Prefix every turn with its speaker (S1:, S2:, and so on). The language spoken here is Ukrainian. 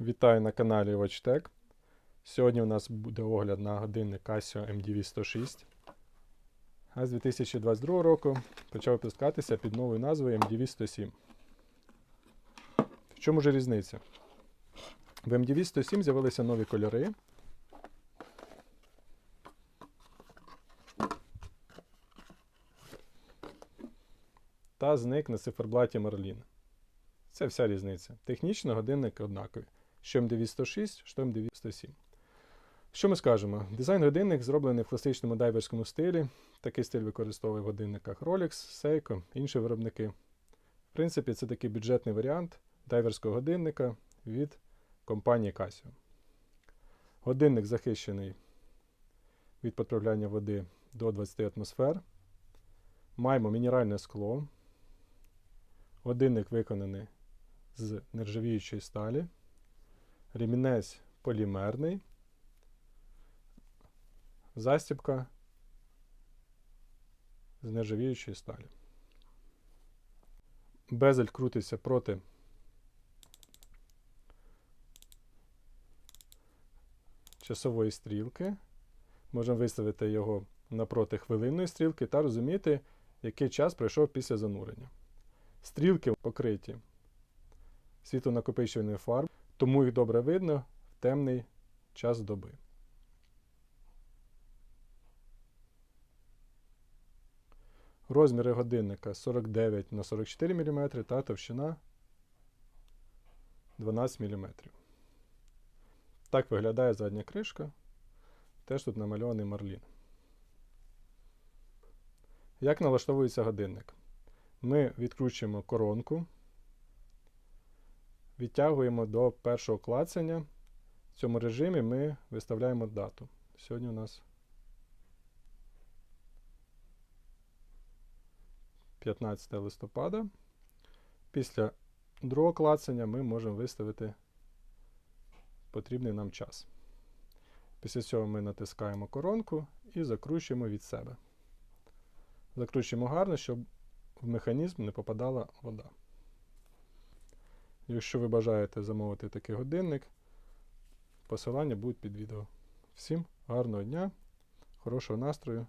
S1: Вітаю на каналі WatchTech. Сьогодні у нас буде огляд на годинник Casio MDV 106. А з 2022 року почав випускатися під новою назвою MDV 107. В чому ж різниця? В MDV 107 з'явилися нові кольори. Та зник на циферблаті Merlin. Це вся різниця. Технічно годинники однакові. Що MDV 106, що MDV 107. Що ми скажемо? Дизайн годинник зроблений в класичному дайверському стилі. Такий стиль використовує в годинниках Rolex, Seiko, інші виробники. В принципі, це такий бюджетний варіант дайверського годинника від компанії Casio. Годинник захищений від потрапляння води до 20 атмосфер. Маємо мінеральне скло. Годинник виконаний з нержавіючої сталі. Ремінець полімерний. Застібка з нержавіючої сталі. Безель крутиться проти часової стрілки. Можемо виставити його напроти хвилинної стрілки та розуміти, який час пройшов після занурення. Стрілки покриті світлонакопичувальною фарбою, тому їх добре видно в темний час доби. Розміри годинника 49 на 44 мм та товщина 12 мм. Так виглядає задня кришка. Теж тут намальований марлін. Як налаштовується годинник? Ми відкручуємо коронку, відтягуємо до першого клацання. В цьому режимі ми виставляємо дату. Сьогодні у нас 15 листопада. Після другого клацання ми можемо виставити потрібний нам час. Після цього ми натискаємо коронку і закручуємо від себе. Закручуємо гарно, щоб в механізм не попадала вода. Якщо ви бажаєте замовити такий годинник, посилання будуть під відео. Всім гарного дня, хорошого настрою!